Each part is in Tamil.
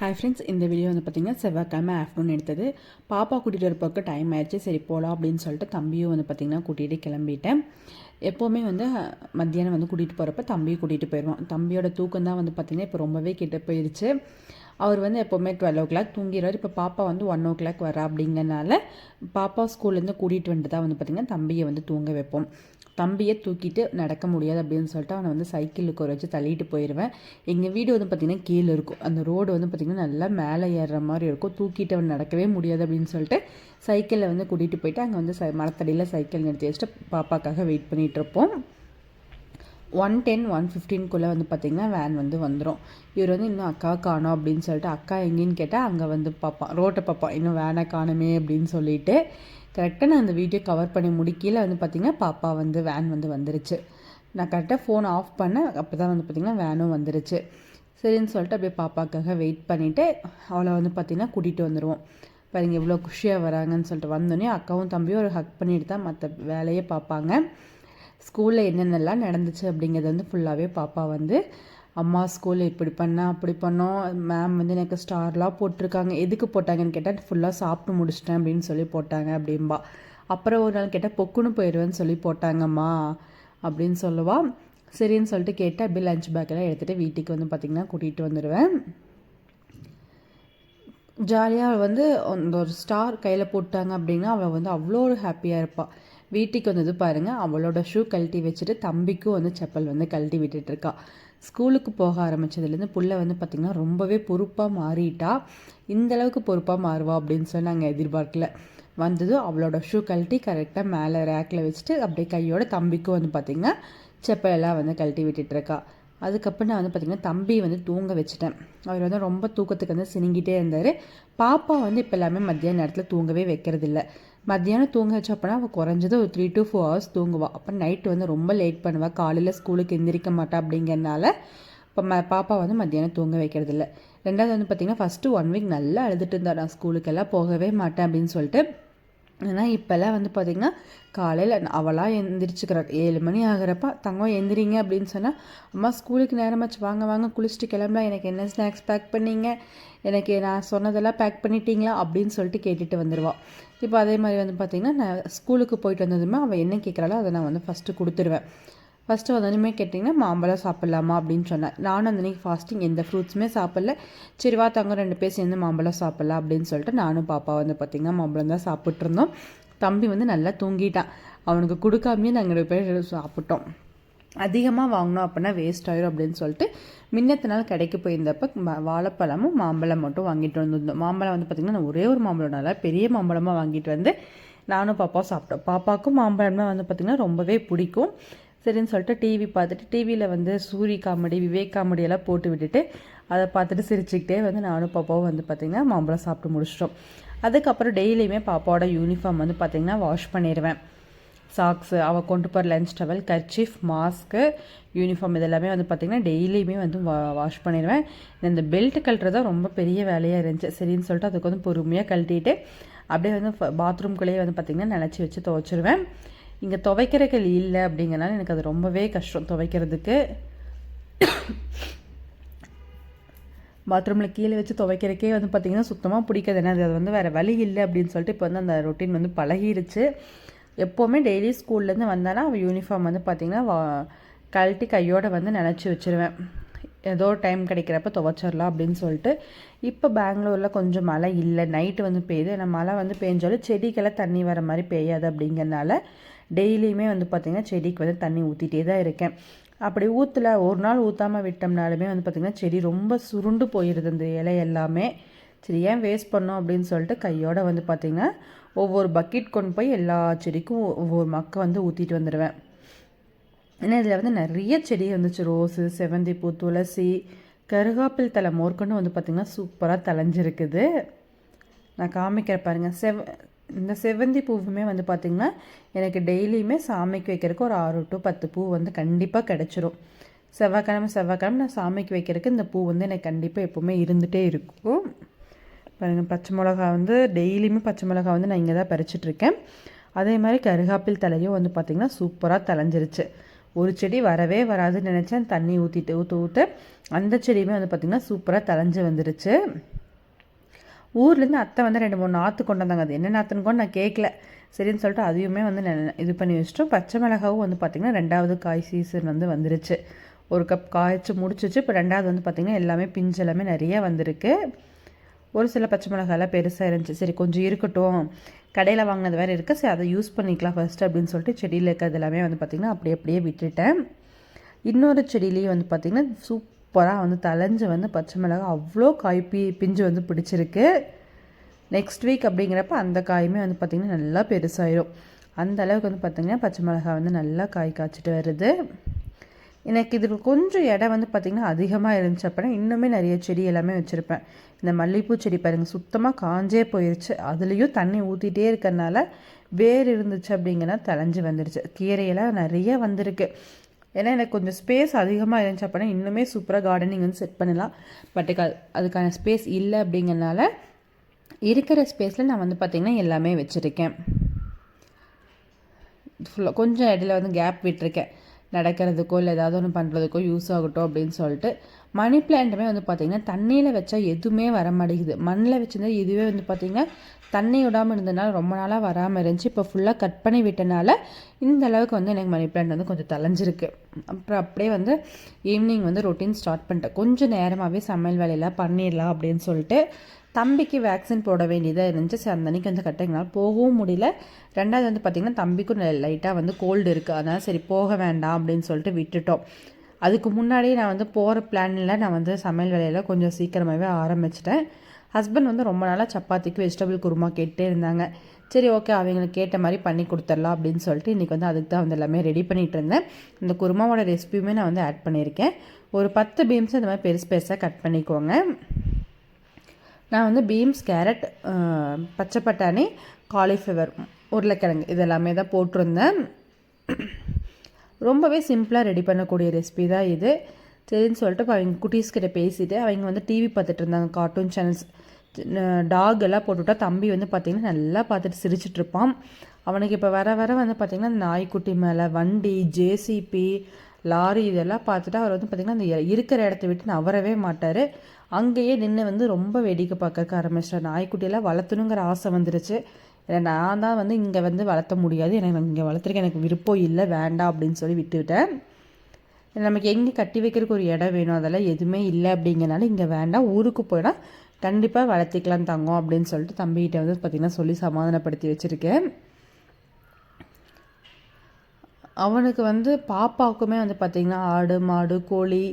ஹாய் ஃப்ரெண்ட்ஸ் இந்த வீடியோ வந்து பார்த்திங்கன்னா செவ்வாய்க்கிழமை ஆஃப்டர்நூன் எடுத்தது. பாப்பா கூட்டிகிட்டு வரப்போக்கு டைம் ஆயிடுச்சு. சரி போகலாம் அப்படின்னு சொல்லிட்டு தம்பியும் வந்து பார்த்திங்கன்னா கூட்டிகிட்டு கிளம்பிட்டேன். எப்போவுமே வந்து மத்தியானம் வந்து கூட்டிகிட்டு போகிறப்ப தம்பியும் கூட்டிகிட்டு போயிடுவான் தம்பியோட தூக்கம் தான் வந்து பார்த்திங்கன்னா இப்போ ரொம்பவே கிட்ட போயிடுச்சு அவர் வந்து எப்போவுமே டுவெல் ஓ கிளாக் தூங்கிடுவார். இப்போ பாப்பா வந்து ஒன் ஓ கிளாக் வரா அப்படிங்கிறனால பாப்பா ஸ்கூல்லேருந்து கூட்டிகிட்டு வந்துட்டு தான் வந்து பார்த்திங்கன்னா தம்பியை வந்து தூங்க வைப்போம். தம்பியை தூக்கிட்டு நடக்க முடியாது அப்படின்னு சொல்லிட்டு அவனை வந்து சைக்கிளுக்கு ஒரு வச்சு தள்ளிட்டு போயிடுவேன் எங்கள் வீடு வந்து பார்த்திங்கன்னா கீழே இருக்கும். அந்த ரோடு வந்து பார்த்திங்கன்னா நல்லா மேலே ஏறுற மாதிரி இருக்கும். தூக்கிட்டு அவன் நடக்கவே முடியாது அப்படின்னு சொல்லிட்டு சைக்கிளில் வந்து கூட்டிகிட்டு போயிட்டு அங்கே வந்து ச மரத்தடியில் சைக்கிள் நிறுத்தி வச்சுட்டு பாப்பாக்காக வெயிட் பண்ணிகிட்ருப்போம் ஒன் டென் ஒன் ஃபிஃப்டீன்குள்ளே வந்து பார்த்திங்கன்னா வேன் வந்து வந்துடும் இவர் வந்து இன்னும் அக்கா காணோம் அப்படின்னு சொல்லிட்டு அக்கா எங்கேன்னு கேட்டால் அங்கே வந்து பார்ப்பான் ரோட்டை பார்ப்பான் இன்னும் வேனை காணுமே அப்படின்னு சொல்லிட்டு கரெக்டாக நான் அந்த வீடியோ கவர் பண்ணி முடிக்கையில் வந்து பார்த்திங்கன்னா பாப்பா வந்து வேன் வந்து வந்துருச்சு. நான் கரெக்டாக ஃபோன் ஆஃப் பண்ணேன். அப்போ தான் வந்து பார்த்திங்கன்னா வேனும் வந்துருச்சு. சரின்னு சொல்லிட்டு அப்படியே பாப்பாக்காக வெயிட் பண்ணிவிட்டு அவளை வந்து பார்த்திங்கன்னா கூட்டிகிட்டு வந்துடுவோம் பாருங்க எவ்வளோ குஷியாக வராங்கன்னு சொல்லிட்டு வந்தோடனே அக்காவும் தம்பியும் ஒரு ஹக் பண்ணிட்டு தான் மற்ற வேலையை பார்ப்பாங்க. ஸ்கூலில் என்னென்னலாம் நடந்துச்சு அப்படிங்கிறது வந்து ஃபுல்லாகவே பாப்பா வந்து அம்மா ஸ்கூலில் இப்படி பண்ணேன் அப்படி பண்ணோம். மேம் வந்து எனக்கு ஸ்டார்லாம் போட்டிருக்காங்க. எதுக்கு போட்டாங்கன்னு கேட்டால் ஃபுல்லாக சாப்பிட்டு முடிச்சிட்டேன் அப்படின்னு சொல்லி போட்டாங்க அப்படின்பா அப்புறம் ஒரு நாள் கேட்டால் பொக்குன்னு போயிடுவேன்னு சொல்லி போட்டாங்கம்மா அப்படின்னு சொல்லுவா. சரின்னு சொல்லிட்டு கேட்டால் அப்படியே லஞ்ச் பேக்கெல்லாம் எடுத்துகிட்டு வீட்டுக்கு வந்து பார்த்திங்கன்னா கூட்டிகிட்டு வந்துடுவேன் ஜாலியாக வந்து அந்த ஒரு ஸ்டார் கையில் போட்டாங்க அப்படின்னா அவள் வந்து அவ்வளோ ஒரு ஹாப்பியாக இருப்பாள் வீட்டுக்கு வந்தது பாருங்கள் அவளோட ஷூ கழட்டி வச்சுட்டு தம்பிக்கும் வந்து செப்பல் வந்து கழட்டி விட்டுட்ருக்கா ஸ்கூலுக்கு போக ஆரம்பித்ததுலேருந்து புள்ள வந்து பார்த்திங்கன்னா ரொம்பவே பொறுப்பாக மாறிட்டா. இந்தளவுக்கு பொறுப்பாக மாறுவா அப்படின்னு சொல்லி நாங்கள் எதிர்பார்க்கல. வந்ததும் அவளோட ஷூ கழட்டி கரெக்டாக மேலே ரேக்கில் வச்சுட்டு அப்படியே கையோட தம்பிக்கும் வந்து பார்த்திங்கன்னா செப்பலெல்லாம் வந்து கழட்டி விட்டுட்ருக்கா அதுக்கப்புறம் நான் வந்து பார்த்திங்கன்னா தம்பி வந்து தூங்க வச்சுட்டேன். அவர் வந்து ரொம்ப தூக்கத்துக்கு வந்து சினிங்கிட்டே இருந்தார். பாப்பா வந்து இப்போ எல்லாமே மத்தியான நேரத்தில் தூங்கவே வைக்கிறதில்ல. மத்தியானம் தூங்க வச்ச அப்படின்னா அவள் குறைஞ்சது ஒரு த்ரீ டு ஃபோர் ஹவர்ஸ் தூங்குவாள் அப்போ நைட்டு வந்து ரொம்ப லேட் பண்ணுவாள் காலையில் ஸ்கூலுக்கு எந்திரிக்க மாட்டா அப்படிங்கிறனால இப்போ ம பாப்பா வந்து மத்தியானம் தூங்க வைக்கிறது இல்லை ரெண்டாவது வந்து பார்த்திங்கன்னா ஃபஸ்ட்டு ஒன் வீக் நல்லா அழுதுட்டு இருந்தா. நான் ஸ்கூலுக்கெல்லாம் போகவே மாட்டேன் அப்படின்னு சொல்லிட்டு ஆனால் இப்போல்லாம் வந்து பார்த்திங்கன்னா காலையில் அவளாக எந்திரிச்சுக்கிறா. ஏழு மணி ஆகிறப்ப தங்கம் எந்திரிங்க அப்படின்னு சொன்னால் அம்மா ஸ்கூலுக்கு நேரமாச்சு வாங்க வாங்க குளிச்சுட்டு கிளம்பலாம். எனக்கு என்ன ஸ்நாக்ஸ் பேக் பண்ணீங்க? எனக்கு நான் சொன்னதெல்லாம் பேக் பண்ணிட்டீங்களா? அப்படின்னு சொல்லிட்டு கேட்டுட்டு வந்துடுவாள் இப்போ அதே மாதிரி வந்து பார்த்திங்கன்னா நான் ஸ்கூலுக்கு போயிட்டு வந்ததுமே அவள் என்ன கேட்குறாளோ அதை நான் வந்து ஃபஸ்ட்டு கொடுத்துருவேன். ஃபஸ்ட்டு வந்தோடனே கேட்டிங்கன்னா மாம்பழம் சாப்பிட்லாமா? அப்படின்னு சொன்னேன் நானும் அந்த அன்றைக்கி ஃபாஸ்டிங் எந்த ஃப்ரூட்ஸுமே சாப்பிடல. சரி வா தங்க ரெண்டு பேர் சேர்ந்து மாம்பழம் சாப்பிட்லாம் அப்படின்னு சொல்லிட்டு நானும் பாப்பா வந்து பார்த்திங்கன்னா மாம்பழம் தான் சாப்பிட்ருந்தோம் தம்பி வந்து நல்லா தூங்கிட்டான். அவனுக்கு கொடுக்காமையே நாங்கள் ரெண்டு பேர் சாப்பிட்டோம். அதிகமாக வாங்கினோம் அப்படின்னா வேஸ்ட் ஆயிரும் அப்படின்னு சொல்லிட்டு முன்னத்த நாள் கடைக்கு போயிருந்தப்ப வாழைப்பழமும் மாம்பழம் மட்டும் வாங்கிட்டு வந்திருந்தோம். மாம்பழம் வந்து பார்த்திங்கன்னா ஒரே ஒரு மாம்பழம் நல்லா பெரிய மாம்பழமாக வாங்கிட்டு வந்து நானும் பாப்பாவும் சாப்பிட்டோம். பாப்பாவுக்கும் மாம்பழம்னா வந்து பார்த்திங்கன்னா ரொம்பவே பிடிக்கும். சரின்னு சொல்லிட்டு டிவி பார்த்துட்டு டிவியில் வந்து சூரி காமெடி விவேக் காமெடி எல்லாம் போட்டு விட்டுட்டு அதை பார்த்துட்டு சிரிச்சுக்கிட்டே வந்து நானும் பாப்பாவும் வந்து பார்த்திங்கன்னா மாம்பழம் சாப்பிட்டு முடிச்சிட்டோம். அதுக்கப்புறம் டெய்லியுமே பாப்பாவோட யூனிஃபார்ம் வந்து பார்த்திங்கன்னா வாஷ் பண்ணிடுவேன். சாக்ஸு அவள் கொண்டு போகிற lunch towel kerchief mask uniform இதெல்லாமே வந்து பார்த்திங்கன்னா டெய்லியுமே வந்து வா வாஷ் பண்ணிடுவேன். இந்த பெல்ட் கழட்டுறது ரொம்ப பெரிய வேலையாக இருந்துச்சு. சரின்னு சொல்லிட்டு அதுக்கு வந்து பொறுமையாக கழட்டிட்டு அப்படியே வந்து பாத்ரூம்குள்ளேயே வந்து பார்த்திங்கன்னா நினச்சி வச்சு துவச்சிருவேன். இங்கே துவைக்கிறக்கள் இல்லை அப்படிங்கிறனால எனக்கு அது ரொம்பவே கஷ்டம் துவைக்கிறதுக்கு. பாத்ரூமில் கீழே வச்சு துவைக்கிறக்கே வந்து பார்த்திங்கன்னா சுத்தமாக பிடிக்காது. ஏன்னா அது வந்து வேறு வழி இல்லை அப்படின்னு சொல்லிட்டு இப்போ வந்து அந்த ரொட்டீன் வந்து பழகிருச்சு. எப்போவுமே டெய்லி ஸ்கூல்லேருந்து வந்தாலும் அவள் யூனிஃபார்ம் வந்து பார்த்திங்கன்னா வா கழட்டி கையோடு வந்து நினச்சி வச்சுருவேன். ஏதோ டைம் கிடைக்கிறப்ப துவைச்சிடலாம் அப்படின்னு சொல்லிட்டு. இப்போ பெங்களூரில் கொஞ்சம் மழை இல்லை. நைட்டு வந்து பெய்யுது. ஏன்னா மழை வந்து பெஞ்சாலும் செடிக்கெல்லாம் தண்ணி வர மாதிரி பெய்யாது அப்படிங்கிறனால டெய்லியுமே வந்து பார்த்திங்கன்னா செடிக்கு வந்து தண்ணி ஊற்றிட்டே தான் இருக்கேன். அப்படி ஊற்றல ஒரு நாள் ஊற்றாமல் விட்டோம்னாலுமே வந்து பார்த்திங்கன்னா செடி ரொம்ப சுருண்டு போயிடுது இந்த இலை எல்லாமே. சரி ஏன் வேஸ்ட் பண்ணோம் அப்படின்னு சொல்லிட்டு கையோடு வந்து பார்த்திங்கன்னா ஒவ்வொரு பக்கெட் கொண்டு போய் எல்லா செடிக்கும் ஒவ்வொரு மக்கை வந்து ஊற்றிட்டு வந்துடுவேன் ஏன்னா இதில் வந்து நிறைய செடி வந்துச்சு. ரோஸு செவந்திப்பூ துளசி கருகாப்பில் தலை மோர்க்கொண்டு வந்து பார்த்திங்கன்னா சூப்பராக தலைஞ்சிருக்குது நான் காமிக்கிற பாருங்கள் செவ இந்த செவ்வந்தி பூவுமே வந்து பார்த்திங்கன்னா எனக்கு டெய்லியுமே சாமிக்கு வைக்கிறதுக்கு ஒரு ஆறு டு பத்து பூ வந்து கண்டிப்பாக கிடச்சிரும். செவ்வாய்க்கிழமை செவ்வாய்க்கிழமை நான் சாமிக்கு வைக்கிறதுக்கு இந்த பூ வந்து எனக்கு கண்டிப்பாக எப்போவுமே இருந்துகிட்டே இருக்கும். பாருங்கள் பச்சை மிளகா வந்து டெய்லியுமே பச்சை மிளகா வந்து நான் இங்கே தான் பறிச்சிட்ருக்கேன். அதே மாதிரி கருகாப்பில் தலையும் வந்து பார்த்திங்கன்னா சூப்பராக தலைஞ்சிருச்சு ஒரு செடி வரவே வராதுன்னு நினச்சேன். தண்ணி ஊற்றிட்டு ஊற்ற ஊற்ற அந்த செடியுமே வந்து பார்த்திங்கன்னா சூப்பராக தலைஞ்சு வந்துருச்சு. ஊர்லேருந்து அத்தை வந்து ரெண்டு மூணு நாற்று கொண்டு வந்தாங்க. அது என்ன நாற்றுன்னு கூட நான் கேட்கல சரின்னு சொல்லிட்டு அதையுமே வந்து இது பண்ணி வச்சிட்டோம். பச்சை மிளகாவும் வந்து பார்த்திங்கன்னா ரெண்டாவது காய் சீசன் வந்து வந்துருச்சு. ஒரு கப் காய்ச்சி முடிச்சிச்சு. இப்போ ரெண்டாவது வந்து பார்த்திங்கன்னா எல்லாமே பிஞ்சு எல்லாமே நிறைய வந்திருக்கு. ஒரு சில பச்சை மிளகாலாம் பெருசாக இருந்துச்சு. சரி கொஞ்சம் இருக்கட்டும். கடையில் வாங்கினது வேறு இருக்குது சரி அதை யூஸ் பண்ணிக்கலாம் ஃபஸ்ட்டு அப்படின்னு சொல்லிட்டு செடியில் இருக்கிறது எல்லாமே வந்து பார்த்திங்கன்னா அப்படியே அப்படியே விட்டுட்டேன். இன்னொரு செடியிலையும் வந்து பார்த்திங்கன்னா சூப் சூப்பராக வந்து தலைஞ்சு வந்து பச்சை மிளகாய் அவ்வளோ காய் பி பிஞ்சு வந்து பிடிச்சிருக்கு. நெக்ஸ்ட் வீக் அப்படிங்கிறப்ப அந்த காயுமே வந்து பார்த்திங்கன்னா நல்லா பெருசாயிரும். அந்த அளவுக்கு வந்து பார்த்திங்கன்னா பச்சை மிளகாய் வந்து நல்லா காய் காய்ச்சிட்டு வருது. எனக்கு இதில் கொஞ்சம் இடம் வந்து பார்த்திங்கன்னா அதிகமாக இருந்துச்சு அப்படின்னா இன்னுமே நிறைய செடி எல்லாமே வச்சுருப்பேன். இந்த மல்லிகைப்பூ செடி பாருங்கள் சுத்தமாக காஞ்சே போயிடுச்சு அதுலேயும் தண்ணி ஊற்றிட்டே இருக்கிறனால வேர் இருந்துச்சு அப்படிங்கன்னா தலைஞ்சு வந்துடுச்சு கீரையெல்லாம் நிறைய வந்திருக்கு. ஏன்னா எனக்கு கொஞ்சம் ஸ்பேஸ் அதிகமாக இருந்துச்சு அப்படின்னா இன்னுமே சூப்பராக கார்டனிங் வந்து செட் பண்ணலாம். பட் அதுக்கான ஸ்பேஸ் இல்லை அப்படிங்கறனால இருக்கிற ஸ்பேஸில் நான் வந்து பார்த்திங்கன்னா எல்லாமே வச்சுருக்கேன். ஃபுல்லாக கொஞ்சம் இடையில வந்து கேப் விட்டுருக்கேன். நடக்கிறதுக்கோ இல்லை ஏதாவது ஒன்று பண்ணுறதுக்கோ யூஸ் ஆகட்டும் அப்படின்னு சொல்லிட்டு. மணி பிளான்ட்டுமே வந்து பார்த்திங்கன்னா தண்ணியில் வச்சா எதுவுமே வர மாட்டேங்குது மண்ணில் வச்சிருந்தா இதுவே வந்து பார்த்திங்கன்னா தண்ணி விடாமல் இருந்ததுனால ரொம்ப நாளாக வராமல் இருந்துச்சு. இப்போ ஃபுல்லாக கட் பண்ணி விட்டனால இந்த அளவுக்கு வந்து எனக்கு மணி பிளான்ட் வந்து கொஞ்சம் தலைஞ்சிருக்கு அப்புறம் அப்படியே வந்து ஈவினிங் வந்து ரொட்டீன் ஸ்டார்ட் பண்ணிட்டேன். கொஞ்சம் நேரமாகவே சமையல் வேலையெல்லாம் பண்ணிடலாம் அப்படின்னு சொல்லிட்டு தம்பிக்கு வேக்சின் போட வேண்டியதாக இருந்துச்சு. சரி அந்த அன்றைக்கி வந்து கரெக்டாக போகவும் முடியல. ரெண்டாவது வந்து பார்த்திங்கன்னா தம்பிக்கும் லைட்டாக வந்து கோல்டு இருக்குது அதனால் சரி போக வேண்டாம் அப்படின்னு சொல்லிட்டு விட்டுட்டோம். அதுக்கு முன்னாடியே நான் வந்து போகிற பிளானில் நான் வந்து சமையல் வேலையில் கொஞ்சம் சீக்கிரமாகவே ஆரம்பிச்சிட்டேன். ஹஸ்பண்ட் வந்து ரொம்ப நாளாக சப்பாத்திக்கு வெஜிடபிள் குருமா கேட்டே இருந்தாங்க. சரி ஓகே அவங்களுக்கு கேட்ட மாதிரி பண்ணி கொடுத்துடலாம் அப்படின்னு சொல்லிட்டு இன்றைக்கி வந்து அதுக்கு தான் வந்து எல்லாமே ரெடி பண்ணிகிட்டு இருந்தேன். இந்த குருமாவோட ரெசிபியுமே நான் வந்து ஆட் பண்ணியிருக்கேன். ஒரு பத்து பீம்ஸ் இந்த மாதிரி பெருசு பெருசாக கட் பண்ணிக்கோங்க. நான் வந்து பீன்ஸ் கேரட் பச்சை பட்டாணி காலிஃப்ளவர் உருளைக்கிழங்கு இதெல்லாமே தான் போட்டிருந்தேன். ரொம்பவே சிம்பிளாக ரெடி பண்ணக்கூடிய ரெசிபி தான் இது. சரின்னு சொல்லிட்டு இப்போ அவங்க குட்டீஸ்கிட்ட பேசிட்டு அவங்க வந்து டிவி பார்த்துட்டு இருந்தாங்க கார்ட்டூன் சேனல்ஸ் டாக் எல்லாம் போட்டுவிட்டா தம்பி வந்து பார்த்திங்கன்னா நல்லா பார்த்துட்டு சிரிச்சிட்டு இருப்பான். அவனுக்கு இப்போ வர வர வந்து பார்த்திங்கன்னா அந்த நாய்க்குட்டி மேலே வண்டி ஜேசிபி லாரி இதெல்லாம் பார்த்துட்டு அவர் வந்து பார்த்திங்கன்னா அந்த இருக்கிற இடத்த விட்டு நவரவே மாட்டார். அங்கேயே நின்று வந்து ரொம்ப வேடிக்கை பார்க்க ஆரம்பிச்சிட்டார். நாய்க்குட்டியெல்லாம் வளர்த்தணுங்கிற ஆசை வந்துருச்சு. ஏன்னா நான் தான் வந்து இங்கே வந்து வளர்த்த முடியாது. எனக்கு இங்கே வளர்த்துருக்க எனக்கு விருப்பம் இல்லை வேண்டாம் அப்படின்னு சொல்லி விட்டுவிட்டேன். நமக்கு எங்கே கட்டி வைக்கிறதுக்கு ஒரு இடம் வேணும் அதெல்லாம் எதுவுமே இல்லை அப்படிங்கிறனால இங்கே வேண்டாம். ஊருக்கு போயிடால் கண்டிப்பாக வளர்த்திக்கலாம் தங்கம் அப்படின்னு சொல்லிட்டு தம்பிகிட்ட வந்து பார்த்திங்கன்னா சொல்லி சமாதானப்படுத்தி வச்சுருக்கேன். அவனுக்கு வந்து பாப்பாவுக்குமே வந்து பார்த்திங்கன்னா ஆடு மாடு கோழி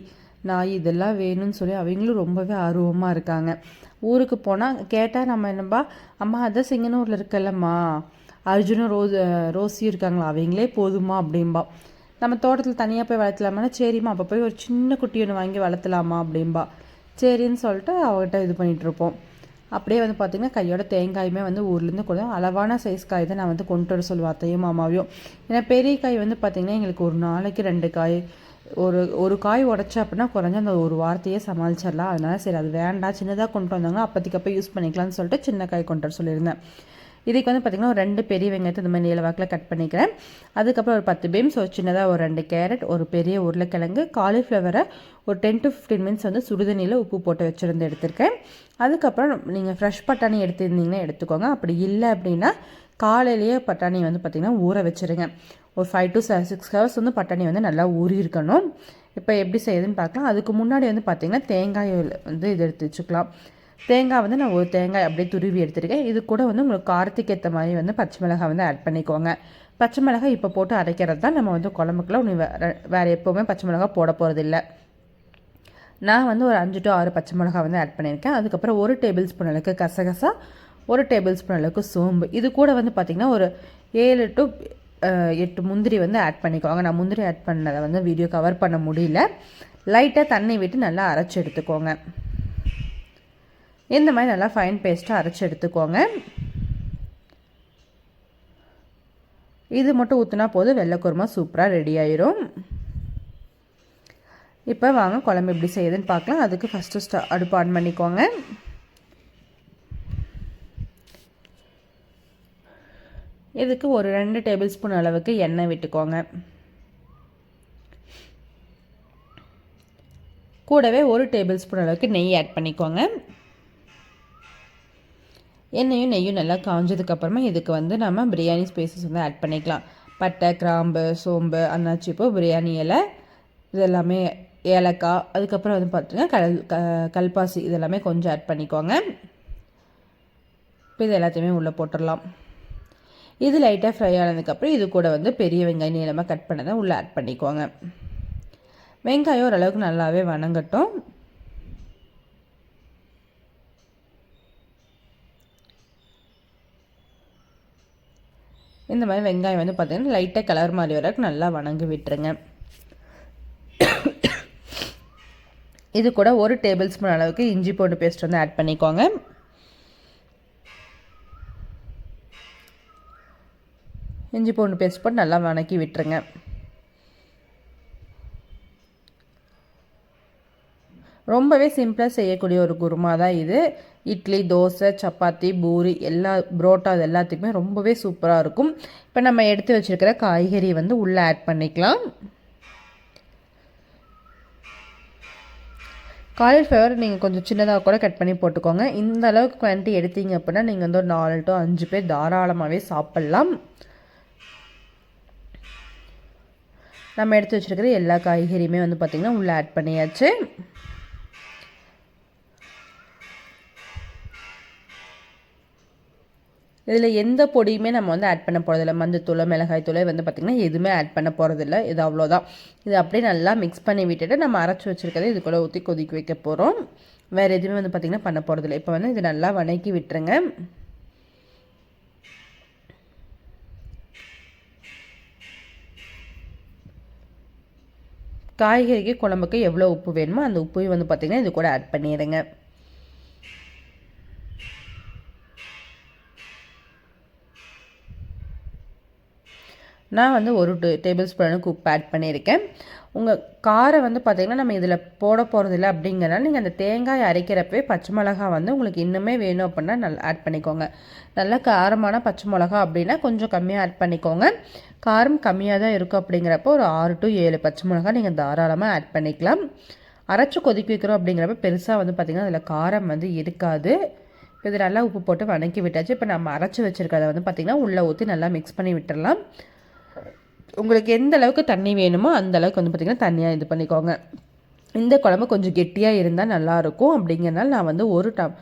நாய் இதெல்லாம் வேணும்னு சொல்லி அவங்களும் ரொம்பவே ஆர்வமாக இருக்காங்க. ஊருக்கு போனால் கேட்டால் நம்ம என்னப்பா அம்மா அதான் சிங்கனூரில் இருக்கலம்மா அர்ஜுனும் ரோஸ் ரோஸியும் இருக்காங்களா? அவங்களே போதுமா? அப்படின்பா நம்ம தோட்டத்தில் தனியாக போய் வளர்த்தலாமான்னா சரிம்மா அப்போ போய் ஒரு சின்ன குட்டி ஒன்று வாங்கி வளர்த்தலாமா? அப்படின்பா சரின்னு சொல்லிட்டு அவகிட்ட இது பண்ணிகிட்ருப்போம் அப்படியே வந்து பார்த்திங்கன்னா கையோட தேங்காயுமே வந்து ஊர்லேருந்து கூட அளவான சைஸ் காய் தான் நான் வந்து கொண்டு வர சொல்லுவேன் அத்தையும் மாமாவையும். ஏன்னா பெரிய காய் வந்து பார்த்திங்கன்னா எங்களுக்கு ஒரு நாளைக்கு ரெண்டு காய் ஒரு ஒரு காய் உடச்சா அப்படின்னா குறைஞ்ச அந்த ஒரு வார்த்தையே சமாளிச்சிடலாம். அதனால சரி அது வேண்டாம். சின்னதாக கொண்டு வந்தாங்கன்னா அப்போதைக்கு அப்போ யூஸ் பண்ணிக்கலாம்னு சொல்லிட்டு சின்ன காய் கொண்டு வர சொல்லியிருந்தேன். இதுக்கு வந்து பார்த்திங்கன்னா ஒரு ரெண்டு பெரிய வெங்காயத்தை இந்த மாதிரி நீல வாக்கில் கட் பண்ணிக்கிறேன். அதுக்கப்புறம் ஒரு பத்து பீம்ஸ் ஒரு சின்னதாக ஒரு ரெண்டு கேரட் ஒரு பெரிய உருளைக்கிழங்கு காலிஃப்ளவரை ஒரு டென் டு ஃபிஃப்டீன் மினிட்ஸ் வந்து சுடுதண்ணியில் உப்பு போட்டு வச்சுருந்து எடுத்திருக்கேன். அதுக்கப்புறம் நீங்கள் ஃப்ரெஷ் பட்டாணி எடுத்துருந்தீங்கன்னா எடுத்துக்கோங்க. அப்படி இல்லை அப்படின்னா காலையிலேயே பட்டாணி வந்து பார்த்திங்கன்னா ஊற வச்சுருங்க. ஒரு ஃபைவ் டு சிக்ஸ் ஹவர்ஸ் வந்து பட்டாணி வந்து நல்லா ஊறி இருக்கணும். இப்போ எப்படி செய்யுதுன்னு பார்க்கலாம். அதுக்கு முன்னாடி வந்து பார்த்திங்கன்னா தேங்காய் வந்து இது எடுத்து வச்சுக்கலாம். தேங்காய் வந்து நான் ஒரு தேங்காய் அப்படியே துருவி எடுத்துருக்கேன். இது கூட வந்து உங்களுக்கு காரத்துக்கு ஏற்ற மாதிரி வந்து பச்சை மிளகாய் வந்து ஆட் பண்ணிக்கோங்க. பச்சை மிளகாய் இப்போ போட்டு அரைக்கிறது தான் நம்ம வந்து குழம்புக்குலாம் ஒன்று வேறு வேறு எப்போவுமே பச்சை மிளகாய் போட போகிறதில்ல நான் வந்து ஒரு அஞ்சு டு ஆறு பச்சை மிளகாய் வந்து ஆட் பண்ணியிருக்கேன். அதுக்கப்புறம் ஒரு டேபிள் ஸ்பூன் அளவுக்கு கசகசா ஒரு டேபிள் ஸ்பூன் அளவுக்கு சோம்பு. இது கூட வந்து பார்த்திங்கன்னா ஒரு ஏழு டு எட்டு முந்திரி வந்து ஆட் பண்ணிக்கோங்க. நான் முந்திரி ஆட் பண்ணதை வந்து வீடியோ கவர் பண்ண முடியல. லைட்டாக தண்ணி விட்டு நல்லா அரைச்சி எடுத்துக்கோங்க. இந்த மாதிரி நல்லா ஃபைன் பேஸ்ட்டாக அரைச்சி எடுத்துக்கோங்க. இது மட்டும் ஊற்றினா போதும். வெள்ளைக்குருமா சூப்பராக ரெடி ஆயிரும். இப்போ வாங்க குழம்பு எப்படி செய்யுதுன்னு பார்க்கலாம். அதுக்கு ஃபஸ்ட்டு ஸ்டா அடுப்பு ஆன் பண்ணிக்கோங்க. இதுக்கு ஒரு ரெண்டு டேபிள் ஸ்பூன் அளவுக்கு எண்ணெய் விட்டுக்கோங்க. கூடவே ஒரு டேபிள் ஸ்பூன் அளவுக்கு நெய் ஆட் பண்ணிக்கோங்க. எண்ணெயும் நெய்யும் நல்லா காஞ்சதுக்கப்புறமா இதுக்கு வந்து நம்ம பிரியாணி ஸ்பைசஸ் வந்து ஆட் பண்ணிக்கலாம். பட்டை கிராம்பு சோம்பு அன்னாச்சிப்பூ பிரியாணி இலை இதெல்லாமே ஏலக்காய் அதுக்கப்புறம் வந்து பார்த்திங்கன்னா கல் க கல்பாசி இதெல்லாமே கொஞ்சம் ஆட் பண்ணிக்கோங்க. இப்போ இது எல்லாத்தையுமே உள்ளே போட்டுடலாம். இது லைட்டாக ஃப்ரை ஆனதுக்கப்புறம் இது கூட வந்து பெரிய வெங்காயம் நீளமாக கட் பண்ணதை உள்ளே ஆட் பண்ணிக்கோங்க. வெங்காயம் ஓரளவுக்கு நல்லாவே வணங்கட்டும். இந்த மாதிரி வெங்காயம் வந்து பார்த்திங்கன்னா லைட்டாக கலர் மாதிரி வரைக்கும் நல்லா வணங்கி விட்டுருங்க. இது கூட ஒரு டேபிள் ஸ்பூன் அளவுக்கு இஞ்சி பூண்டு பேஸ்ட் வந்து ஆட் பண்ணிக்கோங்க. இஞ்சி பூண்டு பேஸ்ட் போட்டு நல்லா வணக்கி விட்டுருங்க. ரொம்பவே சிம்பிளாக செய்யக்கூடிய ஒரு குருமா தான் இது. இட்லி தோசை சப்பாத்தி பூரி எல்லா புரோட்டா அது எல்லாத்துக்குமே ரொம்பவே சூப்பராக இருக்கும். இப்போ நம்ம எடுத்து வச்சுருக்கிற காய்கறி வந்து உள்ளே ஆட் பண்ணிக்கலாம். காலிஃப்ளவர் நீங்கள் கொஞ்சம் சின்னதாக கூட கட் பண்ணி போட்டுக்கோங்க. இந்த அளவுக்கு குவான்டிட்டி எடுத்தீங்க அப்படின்னா நீங்கள் வந்து ஒரு நாலு டு அஞ்சு பேர் தாராளமாகவே சாப்பிட்லாம். நம்ம எடுத்து வச்சுருக்கிற எல்லா காய்கறியுமே வந்து பார்த்திங்கன்னா உள்ளே ஆட் பண்ணியாச்சு. இதில் எந்த பொடியுமே நம்ம வந்து ஆட் பண்ண போகிறதில்ல மஞ்சத்தூள் மிளகாய் தூள் வந்து பார்த்திங்கன்னா எதுவுமே ஆட் பண்ண போகிறதில்ல இது அவ்வளோதான் இது அப்படியே நல்லா மிக்ஸ் பண்ணி விட்டுட்டு நம்ம அரைச்சி வச்சுருக்கதை இது கூட ஊற்றி கொதிக்க வைக்க போகிறோம் வேறு எதுவுமே வந்து பார்த்திங்கன்னா பண்ண போகிறதில்ல இப்போ வந்து இது நல்லா வணக்கி விட்டுருங்க. காய்கறிக்கு குழம்புக்கு எவ்வளோ உப்பு வேணுமோ அந்த உப்பையும் வந்து பார்த்திங்கன்னா இது கூட ஆட் பண்ணிடுங்க. நான் வந்து ஒரு டேபிள் ஸ்பூனுக்கு உப்பு ஆட் பண்ணியிருக்கேன். உங்கள் காரை வந்து பார்த்திங்கன்னா நம்ம இதில் போட போகிறதில்ல அப்படிங்கிறனால நீங்கள் அந்த தேங்காய் அரைக்கிறப்பவே பச்சை மிளகா வந்து உங்களுக்கு இன்னுமே வேணும் அப்படின்னா நல்லா ஆட் பண்ணிக்கோங்க. நல்லா காரமான பச்சை மிளகா அப்படின்னா கொஞ்சம் கம்மியாக ஆட் பண்ணிக்கோங்க. காரம் கம்மியாக தான் இருக்கும் அப்படிங்கிறப்போ ஒரு ஆறு டு ஏழு பச்சை மிளகா நீங்கள் தாராளமாக ஆட் பண்ணிக்கலாம். அரைச்சி கொதிக்க வைக்கிறோம் அப்படிங்கிறப்ப பெருசாக வந்து பார்த்திங்கன்னா அதில் காரம் வந்து இருக்காது. இது நல்லா உப்பு போட்டு வணக்கி விட்டாச்சு. இப்போ நம்ம அரைச்சி வச்சுருக்கதை வந்து பார்த்திங்கன்னா உள்ளே ஊற்றி நல்லா மிக்ஸ் பண்ணி விட்டுடலாம் உங்களுக்கு எந்த அளவுக்கு தண்ணி வேணுமோ அந்த அளவுக்கு வந்து பார்த்திங்கன்னா தண்ணியாக இது பண்ணிக்கோங்க. இந்த குழம்பு கொஞ்சம் கெட்டியாக இருந்தால் நல்லாயிருக்கும். அப்படிங்கிறனால நான் வந்து ஒரு டம்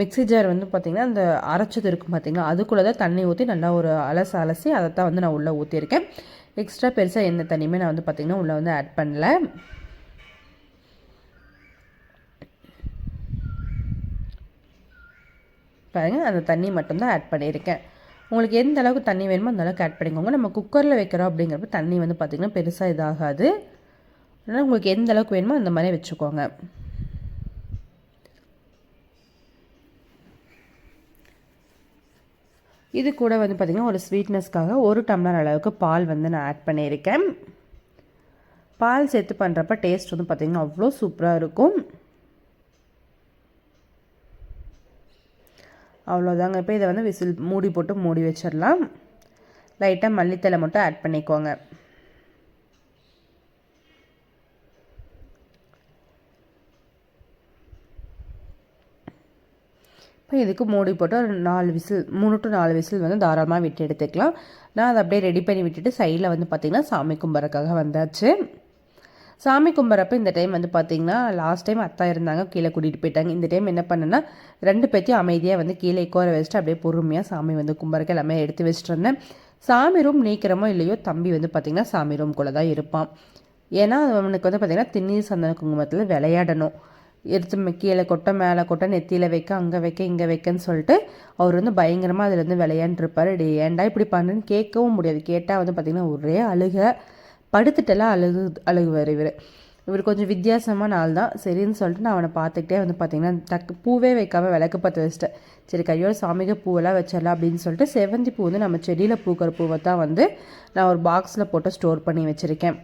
மிக்ஸி ஜார் வந்து பார்த்திங்கன்னா அந்த அரைச்சது இருக்கும் பார்த்திங்கன்னா அதுக்குள்ளே தான் தண்ணி ஊற்றி நல்லா ஒரு அலசி அலசி அதை தான் வந்து நான் உள்ளே ஊற்றிருக்கேன் எக்ஸ்ட்ரா பெருசாக எந்த தண்ணியுமே நான் வந்து பார்த்திங்கன்னா உள்ளே வந்து ஆட் பண்ணல. பாருங்கள் அந்த தண்ணி மட்டும்தான் ஆட் பண்ணியிருக்கேன். உங்களுக்கு எந்த அளவுக்கு தண்ணி வேணுமோ அந்த அளவுக்கு ஆட் பண்ணிக்கோங்க. நம்ம குக்கரில் வைக்கிறோம் அப்படிங்கிறப்ப தண்ணி வந்து பார்த்திங்கன்னா பெருசாக இதாகாது. அதனால் உங்களுக்கு எந்த அளவுக்கு வேணுமோ அந்த மாதிரி வச்சுக்கோங்க. இது கூட வந்து பார்த்திங்கன்னா ஒரு ஸ்வீட்னஸ்க்காக ஒரு டம்ளர் அளவுக்கு பால் வந்து நான் ஆட் பண்ணியிருக்கேன். பால் சேர்த்து பண்ணுறப்ப டேஸ்ட் வந்து பார்த்திங்கன்னா அவ்வளோ சூப்பராக இருக்கும். அவ்வளோதாங்க இப்போ இதை வந்து விசில் மூடி போட்டு மூடி வச்சிடலாம். லைட்டாக மல்லித்தலை மட்டும் ஆட் பண்ணிக்கோங்க. இப்போ இதுக்கு மூடி போட்டு ஒரு நாலு விசில் மூணு டு நாலு விசில் வந்து தாராளமாக விட்டு எடுத்துக்கலாம். நான் அதை அப்படியே ரெடி பண்ணி விட்டுட்டு சைடில் வந்து பார்த்திங்கன்னா சாமி கும்பறக்காக வந்தாச்சு. சாமி கும்பிட்றப்ப இந்த டைம் வந்து பார்த்திங்கன்னா லாஸ்ட் டைம் அத்தா இருந்தாங்க கீழே கூட்டிகிட்டு போயிட்டாங்க. இந்த டைம் என்ன பண்ணேன்னா ரெண்டு பேர்த்தையும் அமைதியாக வந்து கீழே கோர வச்சுட்டு அப்படியே பொறுமையாக சாமி வந்து கும்பிட்றக்கு எல்லாமே எடுத்து வச்சுட்டு இருந்தேன் சாமி ரூம் நீக்கிறமோ இல்லையோ தம்பி வந்து பார்த்திங்கன்னா சாமி ரூம் கூட தான் இருப்பான். ஏன்னா அவனுக்கு வந்து பார்த்திங்கன்னா திண்ணீர் சந்தன குங்குமத்தில் விளையாடணும். எடுத்து கீழே கொட்ட மேலே கொட்ட நெத்தியில் வைக்க அங்கே வைக்க இங்கே வைக்கன்னு சொல்லிட்டு அவர் வந்து பயங்கரமாக அதில் வந்து விளையாண்டுருப்பார். டே ஏன்டா இப்படி பண்ணுன்னு கேட்கவும் முடியாது. கேட்டால் வந்து பார்த்திங்கன்னா ஒரே அழுக. படுத்துட்டெல்லாம் அழுகு அழுகுவார் இவர். இவர் கொஞ்சம் வித்தியாசமான ஆள் தான். சரின்னு சொல்லிட்டு நான் அவனை பார்த்துக்கிட்டே வந்து பார்த்தீங்கன்னா டக்கு பூவே வைக்காமல் விளக்கு பற்ற வச்சிட்டேன். சரி கையோட சாமிக்கு பூவெல்லாம் வச்சிடலாம் அப்படின்னு சொல்லிட்டு செவந்தி பூ வந்து நம்ம செடியில் பூக்கிற பூவை தான் வந்து நான் ஒரு பாக்ஸில் போட்டு ஸ்டோர் பண்ணி வச்சுருக்கேன்.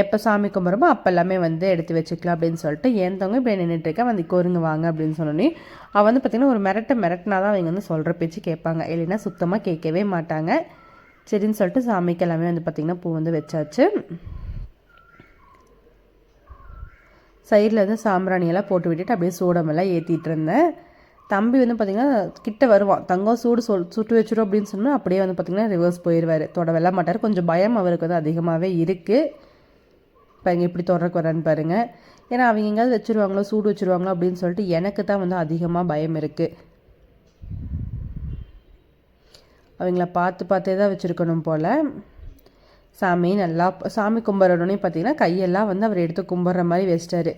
எப்போ சாமி கும்பிட்றமோ அப்போ எல்லாமே வந்து எடுத்து வச்சுக்கலாம் அப்படின்னு சொல்லிட்டு ஏந்தவங்க இப்படி நின்றுட்டுருக்கேன் வந்து கோருங்க வாங்க அப்படின்னு சொன்னோன்னே அவன் வந்து பார்த்திங்கன்னா ஒரு மிரட்ட மிரட்டினா தான் அவங்க வந்து சொல்கிற பேச்சு கேட்பாங்க. இல்லைன்னா சுத்தமாக கேட்கவே மாட்டாங்க. சரின்னு சொல்லிட்டு சாமிக்கு எல்லாமே வந்து பார்த்திங்கன்னா பூ வந்து வச்சாச்சு. சைடில் வந்து சாம்பிராணியெல்லாம் போட்டு விட்டுட்டு அப்படியே சூடமெல்லாம் ஏற்றிட்டு இருந்தேன். தம்பி வந்து பார்த்திங்கன்னா கிட்ட வருவான். தங்கம் சூடு சொல் சுட்டு வச்சிடும் அப்படின்னு சொன்னால் அப்படியே வந்து பார்த்திங்கன்னா ரிவர்ஸ் போயிடுவார் தொட மாட்டார். கொஞ்சம் பயம் அவருக்கு வந்து அதிகமாகவே இருக்குது இப்போ இங்கே இப்படி தொடர்க்கு வரான்னு பாருங்கள் ஏன்னா அவங்க எங்கேயாவது வச்சுருவாங்களோ சூடு வச்சுருவாங்களோ அப்படின்னு சொல்லிட்டு எனக்கு தான் வந்து அதிகமாக பயம் இருக்குது அவங்கள பார்த்து பார்த்தே தான் வச்சுருக்கணும் போல். சாமி நல்லா சாமி கும்பிட்றோடனே பார்த்தீங்கன்னா கையெல்லாம் வந்து அவர் எடுத்து கும்பிட்ற மாதிரி வச்சிட்டாரு.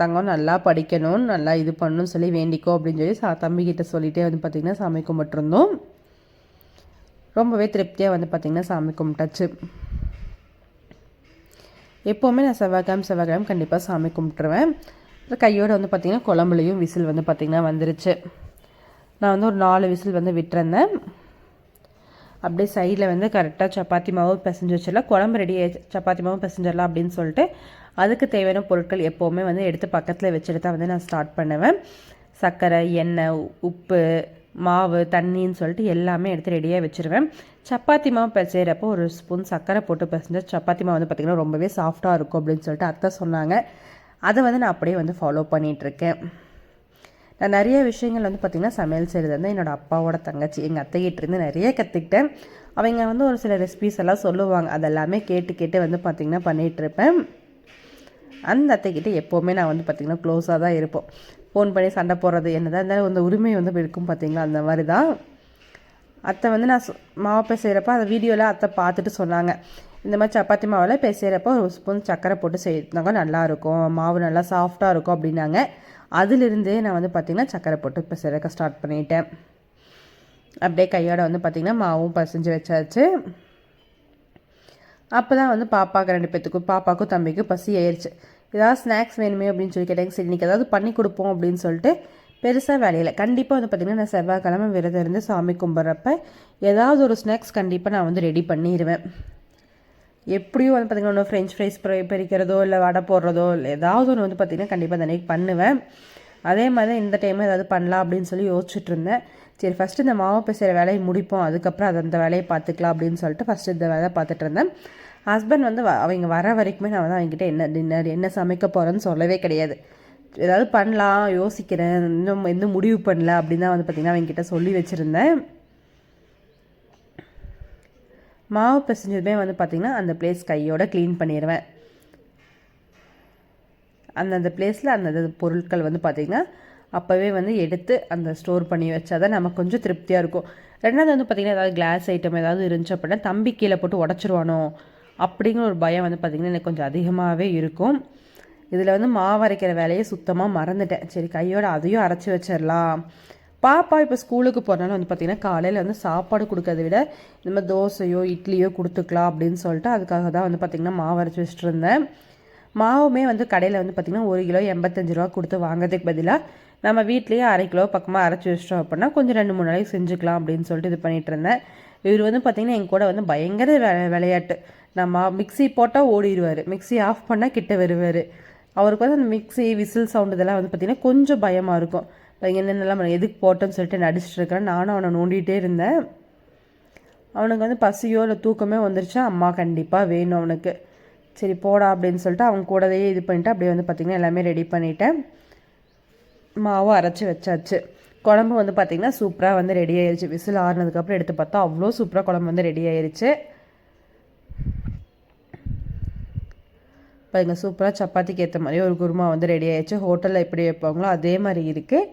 தங்கம் நல்லா படிக்கணும் நல்லா இது பண்ணணும்னு சொல்லி வேண்டிக்கோ அப்படின்னு சொல்லி சா தம்பிக்கிட்ட சொல்லிகிட்டே வந்து பார்த்திங்கன்னா சாமி கும்பிட்ருந்தோம் ரொம்பவே திருப்தியாக வந்து பார்த்திங்கன்னா சாமி கும்பிட்டாச்சு. எப்போவுமே நான் செவ்வாய்க்கிழமை செவ்வாய்க்கிழமை கண்டிப்பாக சாமி கும்பிட்ருவேன் கையோடு வந்து பார்த்திங்கன்னா குழம்புலையும் விசில் வந்து பார்த்திங்கன்னா வந்துருச்சு. நான் வந்து ஒரு நாலு விசில் வந்து விட்டுருந்தேன். அப்படியே சைடில் வந்து கரெக்டாக சப்பாத்தி மாவு பிசைஞ்சு வச்சிடலாம். குழம்பு ரெடி சப்பாத்தி மாவு பிசைஞ்சிடலாம் அப்படின்னு சொல்லிட்டு அதுக்கு தேவையான பொருட்கள் எப்போவுமே வந்து எடுத்து பக்கத்தில் வச்சுட்டு தான் வந்து நான் ஸ்டார்ட் பண்ணுவேன். சர்க்கரை எண்ணெய் உப்பு மாவு தண்ணின்னு சொல்லிட்டு எல்லாமே எடுத்து ரெடியாக வச்சுருவேன். சப்பாத்தி மாவு பிசைகிறப்போ ஒரு ஸ்பூன் சர்க்கரை போட்டு பிசைஞ்சா சப்பாத்தி மாவு வந்து பார்த்திங்கன்னா ரொம்பவே சாஃப்டாக இருக்கும் அப்படின்னு சொல்லிட்டு அத்தை சொன்னாங்க. அதை வந்து நான் அப்படியே வந்து ஃபாலோ பண்ணிகிட்ருக்கேன் நான் நிறைய விஷயங்கள் வந்து பார்த்திங்கன்னா சமையல் செய்கிறது வந்து என்னோடய அப்பாவோட தங்கச்சி எங்கள் அத்தைகிட்டேருந்து நிறைய கற்றுக்கிட்டேன் அவங்க வந்து ஒரு சில ரெசிபிஸ் எல்லாம் சொல்லுவாங்க. அதெல்லாமே கேட்டு கேட்டு வந்து பார்த்திங்கன்னா பண்ணிகிட்ருப்பேன் அந்த அத்தைக்கிட்ட எப்போவுமே நான் வந்து பார்த்திங்கன்னா க்ளோஸாக தான் இருப்போம். ஃபோன் பண்ணி சண்டை போடுறது என்ன தான் இருந்தாலும் அந்த உரிமை வந்து இருக்கும் பார்த்திங்களா அந்த மாதிரி தான் அத்தை வந்து நான் மாவு பேசுகிறப்ப அந்த வீடியோவில் அத்தை பார்த்துட்டு சொன்னாங்க. இந்த மாதிரி சப்பாத்தி மாவில் பேசுகிறப்போ ஒரு ஸ்பூன் சர்க்கரை போட்டு செய்தாங்க நல்லாயிருக்கும் மாவு நல்லா சாஃப்டாக இருக்கும் அப்படின்னாங்க. அதிலிருந்தே நான் வந்து பார்த்திங்கன்னா சக்கரை போட்டு இப்போ சிறக்க ஸ்டார்ட் பண்ணிட்டேன். அப்படியே கையோட வந்து பார்த்திங்கன்னா மாவும் பசைஞ்சு வச்சாச்சு. அப்போ தான் வந்து பாப்பாவுக்கு ரெண்டு பேத்துக்கும் பாப்பாவுக்கும் தம்பிக்கும் பசி ஆயிடுச்சு ஏதாவது ஸ்நாக்ஸ் வேணுமே அப்படின்னு சொல்லி கேட்டாங்க. சரி இன்றைக்கி ஏதாவது பண்ணி கொடுப்போம் அப்படின்னு சொல்லிட்டு பெருசாக வேலையில் கண்டிப்பாக வந்து பார்த்திங்கன்னா நான் செவ்வாய்க்கிழமை விரதம் இருந்து சாமி கும்பிட்றப்ப ஏதாவது ஒரு ஸ்நாக்ஸ் கண்டிப்பாக நான் வந்து ரெடி பண்ணிடுவேன் எப்படியும் வந்து பார்த்திங்கன்னா ஒன்று ஃப்ரெஞ்ச் ஃப்ரைஸ் பறிக்கிறதோ இல்லை வடை போடுறதோ இல்லை ஏதாவது ஒன்று வந்து பார்த்திங்கன்னா கண்டிப்பாக அந்த அன்றைக்கி பண்ணுவேன். அதே மாதிரி இந்த டைமும் ஏதாவது பண்ணலாம் அப்படின்னு சொல்லி யோசிச்சுட்டு இருந்தேன். சரி ஃபஸ்ட்டு இந்த மாவு பிசைகிற வேலையை முடிப்போம். அதுக்கப்புறம் அது அந்த வேலையை பார்த்துக்கலாம் அப்படின்னு சொல்லிட்டு ஃபஸ்ட்டு இந்த வேலையை பார்த்துட்டு இருந்தேன். ஹஸ்பண்ட் வந்து அவங்க வர வரைக்குமே நான் வந்து அவங்ககிட்ட என்ன டின்னர் என்ன சமைக்க போகிறேன்னு சொல்லவே கிடையாது. ஏதாவது பண்ணலாம் யோசிக்கிறேன். இன்னும் எந்த முடிவு பண்ணல அப்படின்னு தான் வந்து பார்த்திங்கன்னா அவங்ககிட்ட சொல்லி வச்சுருந்தேன். மாவு பிசைஞ்சதுமே வந்து பார்த்திங்கன்னா அந்த பிளேஸ் கையோட க்ளீன் பண்ணிடுவேன் அந்தந்த பிளேஸில் அந்தந்த பொருட்கள் வந்து பார்த்திங்கன்னா அப்போவே வந்து எடுத்து அந்த ஸ்டோர் பண்ணி வச்சா தான் நமக்கு கொஞ்சம் திருப்தியாக இருக்கும். ரெண்டாவது வந்து பார்த்திங்கன்னா ஏதாவது கிளாஸ் ஐட்டம் ஏதாவது இருந்துச்சு அப்படின்னா தம்பி கீழே போட்டு உடச்சிருவானோ அப்படிங்கிற ஒரு பயம் வந்து பார்த்திங்கன்னா எனக்கு கொஞ்சம் அதிகமாகவே இருக்கும். இதில் வந்து மாவு அரைக்கிற வேலையை சுத்தமாக மறந்துட்டேன். சரி கையோட அதையும் அரைச்சி வச்சிடலாம். பாப்பா இப்போ ஸ்கூலுக்கு போனாலும் வந்து பார்த்திங்கன்னா காலையில் வந்து சாப்பாடு கொடுக்கறத விட இந்த மாதிரி தோசையோ இட்லியோ கொடுத்துக்கலாம் அப்படின்னு சொல்லிட்டு அதுக்காக தான் வந்து பார்த்திங்கன்னா மாவு அரைச்சி வச்சுட்டு இருந்தேன் மாவுமே வந்து கடையில் வந்து பார்த்திங்கன்னா ஒரு கிலோ எண்பத்தஞ்சு ரூபா கொடுத்து வாங்குறதுக்கு பதிலாக நம்ம வீட்லேயே அரை கிலோ பக்கமாக அரைச்சி வச்சிட்டோம் அப்படின்னா கொஞ்சம் ரெண்டு மூணு நாளைக்கு செஞ்சுக்கலாம் அப்படின்னு சொல்லிட்டு இது பண்ணிகிட்டு இருந்தேன். இவர் வந்து பார்த்திங்கன்னா என் கூட வந்து பயங்கர விளையாட்டு. நம்ம மிக்சி போட்டால் ஓடிடுவார். மிக்சி ஆஃப் பண்ணால் கிட்ட வருவார். அவருக்கு வந்து அந்த மிக்சி விசில் சவுண்ட் இதெல்லாம் வந்து பார்த்திங்கன்னா கொஞ்சம் பயமாக இருக்கும். என்னென்னலாம் எதுக்கு போட்டோன்னு சொல்லிட்டு நடிச்சிட்டு இருக்கிறேன் நானும் அவனை நோண்டிகிட்டே இருந்தேன். அவனுக்கு வந்து பசியோ இல்லை தூக்கமே வந்துருச்சா? அம்மா கண்டிப்பாக வேணும் அவனுக்கு. சரி போடா அப்படின்னு சொல்லிட்டு அவன் கூடவே இது பண்ணிவிட்டு அப்படியே வந்து பார்த்திங்கன்னா எல்லாமே ரெடி பண்ணிவிட்டேன் மாவும் அரைச்சி வச்சாச்சு. குழம்பு வந்து பார்த்திங்கன்னா சூப்பராக வந்து ரெடி ஆயிடுச்சு விசில் ஆறுனதுக்கப்புறம் எடுத்து பார்த்தா அவ்வளோ சூப்பராக குழம்பு வந்து ரெடி ஆயிடுச்சு இப்போ இங்கே சூப்பராக சப்பாத்திக்கு ஏற்ற மாதிரி ஒரு குருமா வந்து ரெடி ஆயிடுச்சு ஹோட்டலில் எப்படி வைப்பாங்களோ அதே மாதிரி இருக்குது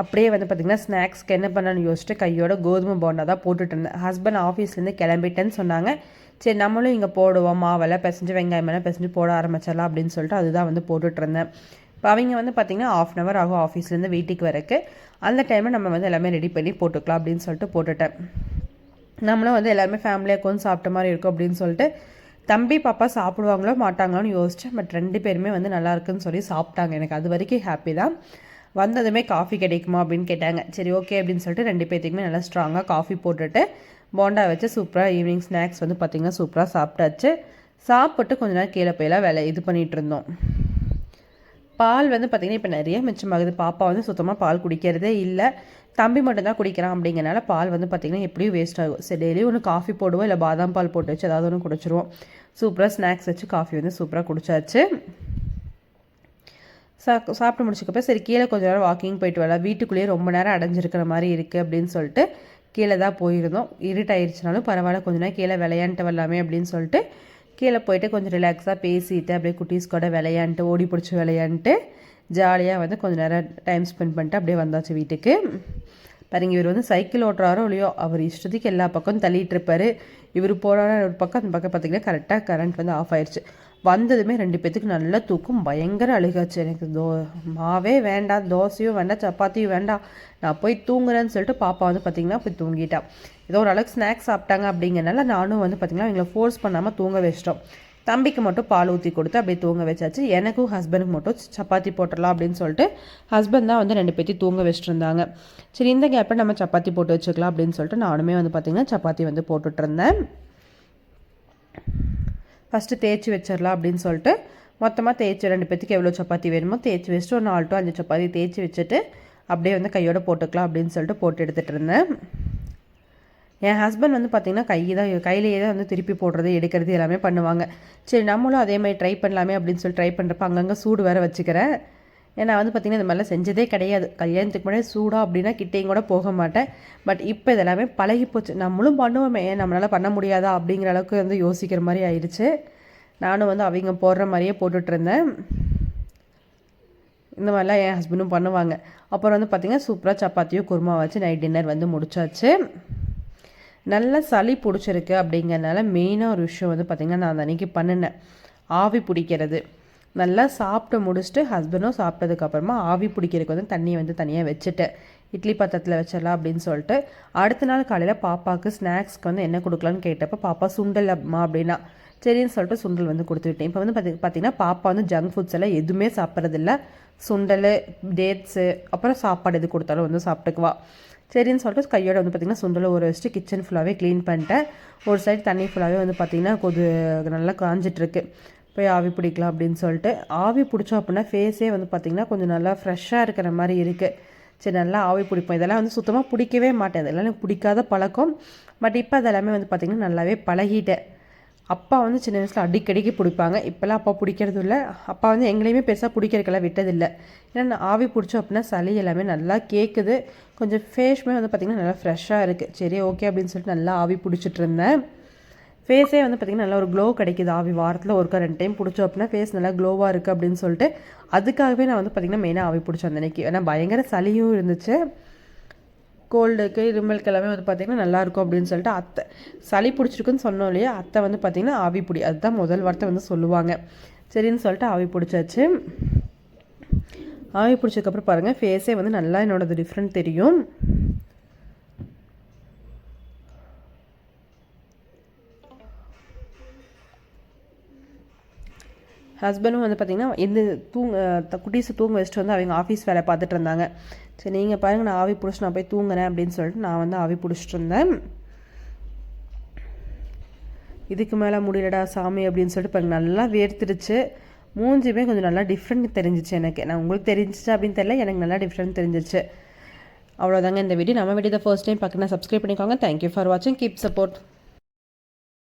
அப்படியே வந்து பார்த்திங்கன்னா ஸ்நாக்ஸ்க்கு என்ன பண்ணலான்னு யோசிச்சுட்டு கையோட கோதுமை போண்டா தான் போட்டுட்டு இருந்தேன். ஹஸ்பண்ட் ஆஃபீஸ்லேருந்து கிளம்பிட்டேன்னு சொன்னாங்க. சரி நம்மளும் இங்கே போடுவோம். மாவெல்லாம் பிசைஞ்சு வெங்காயமெல்லாம் பிசைஞ்சு போட ஆரம்பிச்சிடலாம் அப்படின்னு சொல்லிட்டு அதுதான் வந்து போட்டுட்ருந்தேன் இப்போ அவங்க வந்து பார்த்திங்கன்னா ஆஃப் அன் ஹவர் ஆகும் ஆஃபீஸ்லேருந்து வீட்டுக்கு வரக்கு அந்த டைமில் நம்ம வந்து எல்லாமே ரெடி பண்ணி போட்டுக்கலாம் அப்படின்னு சொல்லிட்டு போட்டுட்டேன். நம்மளும் வந்து எல்லாருமே ஃபேமிலியாக கொஞ்சம் சாப்பிட்ட மாதிரி இருக்கும் அப்படின்னு சொல்லிட்டு தம்பி பாப்பா சாப்பிடுவாங்களோ மாட்டாங்களோன்னு யோசித்தேன் பட் ரெண்டு பேருமே வந்து நல்லா இருக்குன்னு சொல்லி சாப்பிட்டாங்க. எனக்கு அது வரைக்கும் ஹாப்பி தான். வந்ததுமே காஃபி கிடைக்குமா அப்படின்னு கேட்டாங்க. சரி ஓகே அப்படின்னு சொல்லிட்டு ரெண்டு பேர்த்துக்குமே நல்லா ஸ்ட்ராங்காக காஃபி போட்டுட்டு போண்டா வச்சு சூப்பராக ஈவினிங் ஸ்நாக்ஸ் வந்து பார்த்திங்கன்னா சூப்பராக சாப்பிட்டாச்சு. சாப்பிட்டு கொஞ்ச நேரம் கீழே போயெல்லாம் வேலை இது பண்ணிகிட்டு இருந்தோம். பால் வந்து பார்த்திங்கன்னா இப்போ நிறைய மிச்சமாகுது. பாப்பா வந்து சுத்தமாக பால் குடிக்கிறதே இல்லை. தம்பி மட்டும்தான் குடிக்கிறான் அப்படிங்கிறனால பால் வந்து பார்த்திங்கன்னா எப்படியும் வேஸ்ட் ஆகும். சரி டெய்லி ஒன்று காஃபி போடுவோம் இல்லை பாதாம் பால் போட்டு வச்சு ஏதாவது ஒன்று குடிச்சிருவோம். சூப்பராக ஸ்நாக்ஸ் வச்சு காஃபி வந்து சூப்பராக குடிச்சாச்சு. சா சாப்பிட்டு முடிச்சக்கப்போ சரி கீழே கொஞ்சம் நேரம் வாக்கிங் போயிட்டு வரலாம். வீட்டுக்குள்ளேயே ரொம்ப நேரம் அடைஞ்சிருக்கிற மாதிரி இருக்குது அப்படின்னு சொல்லிட்டு கீழே தான் போயிருந்தோம். இருட்டாயிருச்சுனாலும் பரவாயில்ல கொஞ்ச நேரம் கீழே விளையாண்ட்டு வரலாமே அப்படின்னு சொல்லிட்டு கீழே போயிட்டு கொஞ்சம் ரிலாக்ஸாக பேசிட்டு அப்படியே குட்டீஸ் கூட விளையாண்டுட்டு ஓடி பிடிச்சி விளையாண்ட்டு ஜாலியாக வந்து கொஞ்சம் நேரம் டைம் ஸ்பெண்ட் பண்ணிட்டு அப்படியே வந்தாச்சு வீட்டுக்கு. பாருங்க இவர் வந்து சைக்கிள் ஓட்டுறாரோ இல்லையோ அவர் இஷ்டத்துக்கு எல்லா பக்கமும் தள்ளிட்டு இருப்பார். இவர் போகிறாரோ ஒரு பக்கம் அந்த பக்கம் பார்த்தீங்கன்னா கரெக்டாக கரண்ட் வந்து ஆஃப் ஆயிடுச்சு வந்ததுமே ரெண்டு பேத்துக்கு நல்லா தூக்கம் பயங்கர அழுகாச்சு. எனக்கு தோ மாவே வேண்டாம் தோசையும் வேண்டாம் சப்பாத்தியும் வேண்டாம் நான் போய் தூங்குறேன்னு சொல்லிட்டு பாப்பா வந்து பார்த்திங்கன்னா போய் தூங்கிட்டான் ஏதோ ஒரு அளவுக்கு ஸ்நாக்ஸ் சாப்பிட்டாங்க அப்படிங்கிறனால நானும் வந்து பார்த்திங்கன்னா எங்களை ஃபோர்ஸ் பண்ணாமல் தூங்க வச்சிட்டோம். தம்பிக்கு மட்டும் பால் ஊற்றி கொடுத்து அப்படியே தூங்க வச்சாச்சு. எனக்கும் ஹஸ்பண்டுக்கு மட்டும் சப்பாத்தி போட்டுடலாம் அப்படின்னு சொல்லிட்டு ஹஸ்பண்ட் தான் வந்து ரெண்டு பேர்த்தையும் தூங்க வச்சுட்டு இருந்தாங்க சரி இந்த கேப்பில் நம்ம சப்பாத்தி போட்டு வச்சுக்கலாம் அப்படின்னு சொல்லிட்டு நானுமே வந்து பார்த்திங்கன்னா சப்பாத்தி வந்து போட்டுட்ருந்தேன் ஃபஸ்ட்டு தேய்ச்சி வச்சிடலாம் அப்படின்னு சொல்லிட்டு மொத்தமாக தேய்ச்சி ரெண்டு பேத்துக்கு எவ்வளோ சப்பாத்தி வேணுமோ தேய்ச்சி வச்சுட்டு ஒரு நாலு டு அஞ்சு சப்பாத்தி தேய்ச்சி வச்சுட்டு அப்படியே வந்து கையோட போட்டுக்கலாம் அப்படின்னு சொல்லிட்டு போட்டு எடுத்துகிட்டு இருந்தேன். என் ஹஸ்பண்ட் வந்து பார்த்திங்கன்னா கை தான் கையிலேயே தான் வந்து திருப்பி போடுறது எடுக்கிறது எல்லாமே பண்ணுவாங்க. சரி நம்மளும் அதே மாதிரி ட்ரை பண்ணலாமே அப்படின்னு சொல்லி ட்ரை பண்ணுறப்ப அங்கங்கே சூடு வேறு வச்சுக்கிறேன். ஏன்னா வந்து பார்த்திங்கன்னா இந்த மாதிரிலாம் செஞ்சதே கிடையாது. கல்யாணத்துக்கு முன்னாடி சூடாக அப்படின்னா கிட்டேயும் கூட போக மாட்டேன். பட் இப்போ இதெல்லாமே பழகி போச்சு. நம்மளும் பண்ணுவோமே. நம்மளால் பண்ண முடியாதா அப்படிங்கிற அளவுக்கு வந்து யோசிக்கிற மாதிரி ஆயிடுச்சு. நானும் வந்து அவங்க போடுற மாதிரியே போட்டுட்ருந்தேன் இந்த மாதிரிலாம் என் ஹஸ்பண்டும் பண்ணுவாங்க. அப்புறம் வந்து பார்த்திங்கன்னா சூப்பராக சப்பாத்தியும் குருமா வச்சு நைட் டின்னர் வந்து முடிச்சாச்சு. நல்லா சளி பிடிச்சிருக்கு அப்படிங்கிறனால மெயினாக ஒரு விஷயம் வந்து பார்த்திங்கன்னா நான் அந்த அன்றைக்கி பண்ணினேன். ஆவி பிடிக்கிறது. நல்லா சாப்பிட்டு முடிச்சுட்டு ஹஸ்பண்டும் சாப்பிட்டதுக்கப்புறமா ஆவி பிடிக்கிறதுக்கு வந்து தண்ணியை வந்து தனியாக வச்சுட்டேன் இட்லி பாத்திரத்தில் வச்சிடலாம் அப்படின்னு சொல்லிட்டு அடுத்த நாள் காலையில் பாப்பாவுக்கு ஸ்நாக்ஸ்க்கு வந்து என்ன கொடுக்கலான்னு கேட்டப்போ பாப்பா சுண்டல் அம்மா அப்படின்னா. சரின்னு சொல்லிட்டு சுண்டல் வந்து கொடுத்து விட்டேன். இப்போ வந்து பார்த்தி பார்த்தீங்கன்னா பாப்பா வந்து ஜங்க் ஃபுட்ஸ் எல்லாம் எதுவுமே சாப்பிட்றதில்ல. சுண்டல் டேட்ஸு அப்புறம் சாப்பாடு எது கொடுத்தாலும் வந்து சாப்பிட்டுக்குவா. சரின்னு சொல்லிட்டு கையோட வந்து பார்த்திங்கன்னா சுண்டலை ஒரு வச்சுட்டு கிச்சன் ஃபுல்லாகவே க்ளீன் பண்ணிட்டேன். ஒரு சைடு தண்ணி ஃபுல்லாகவே வந்து பார்த்திங்கன்னா கொஞ்சம் நல்லா காஞ்சிட்ருக்கு போய் ஆவி பிடிக்கலாம் அப்படின்னு சொல்லிட்டு ஆவி பிடிச்சோம் அப்படின்னா ஃபேஸே வந்து பார்த்திங்கன்னா கொஞ்சம் நல்லா ஃப்ரெஷ்ஷாக இருக்கிற மாதிரி இருக்குது சரி நல்லா ஆவி பிடிப்போம். இதெல்லாம் வந்து சுத்தமாக பிடிக்கவே மாட்டேன். இதெல்லாம் எனக்கு பிடிக்காத பழக்கம். பட் இப்போ அதெல்லாமே வந்து பார்த்திங்கன்னா நல்லாவே பழகிட்டேன். அப்பா வந்து சின்ன வயசில் அடிக்கடிக்கு பிடிப்பாங்க. இப்போல்லாம் அப்பா பிடிக்கிறது இல்லை. அப்பா வந்து எங்களையுமே பெருசாக பிடிக்கிறதுக்கெல்லாம் விட்டதில்லை. ஏன்னா நான் ஆவி பிடிச்சோம் அப்படின்னா சளி எல்லாமே நல்லா கேட்குது கொஞ்சம் ஃபேஷுமே வந்து பார்த்திங்கன்னா நல்லா ஃப்ரெஷ்ஷாக இருக்குது சரி ஓகே அப்படின்னு சொல்லிட்டு நல்லா ஆவி பிடிச்சிட்டு இருந்தேன். ஃபேஸே வந்து பார்த்திங்கன்னா நல்லா ஒரு க்ளோ கிடைக்கிது. ஆவி வாரத்தில் ஒருக்கா ரெண்டு டைம் பிடிச்சோம் அப்படின்னா ஃபேஸ் நல்லா க்ளோவாக இருக்குது அப்படின்னு சொல்லிட்டு அதுக்காகவே நான் வந்து பார்த்திங்கன்னா மெயினாக ஆவி பிடிச்சேன் அன்றைக்கி ஏன்னா பயங்கர சளியும் இருந்துச்சு. கோல்டுக்கு இருமலுக்கு எல்லாமே வந்து பார்த்திங்கன்னா நல்லாயிருக்கும் அப்படின்னு சொல்லிட்டு அத்தை சளி பிடிச்சிருக்குன்னு சொன்னோம் இல்லையா? அத்தை வந்து பார்த்திங்கன்னா ஆவி பிடி அதுதான் முதல் வார்த்தை வந்து சொல்லுவாங்க. சரின்னு சொல்லிட்டு ஆவி பிடிச்சாச்சு. ஆவி பிடிச்சதுக்கப்புறம் பாருங்கள் ஃபேஸே வந்து நல்லா என்னோடது டிஃப்ரெண்ட் தெரியும். ஹஸ்பண்டும் வந்து பார்த்திங்கன்னா இந்த தூங்க குட்டீஸை தூங்க வச்சுட்டு வந்து அவங்க ஆஃபீஸ் வேலை பார்த்துட்டு இருந்தாங்க. சரி நீங்கள் பாருங்கள் நான் ஆவி பிடிச்சி நான் போய் தூங்குறேன் அப்படின்னு சொல்லிட்டு நான் வந்து ஆவி பிடிச்சிட்டு இருந்தேன். இதுக்கு மேலே முடியலடா சாமி அப்படின்னு சொல்லிட்டு இப்போ நல்லா வேர்த்துருச்சு மூஞ்சியுமே கொஞ்சம் நல்லா டிஃப்ரெண்ட் தெரிஞ்சிச்சு எனக்கு. நான் உங்களுக்கு தெரிஞ்சிச்சு அப்படின்னு தெரியல எனக்கு நல்லா டிஃப்ரெண்ட் தெரிஞ்சிச்சு. அவ்வளோதாங்க இந்த வீடியோ நம்ம வீடியோ ஃபர்ஸ்ட் டைம் பார்க்கணும் சப்ஸ்கிரைப் பண்ணிக்கோங்க. தேங்க்யூ ஃபார் வாட்சிங் கீப் சப்போர்ட்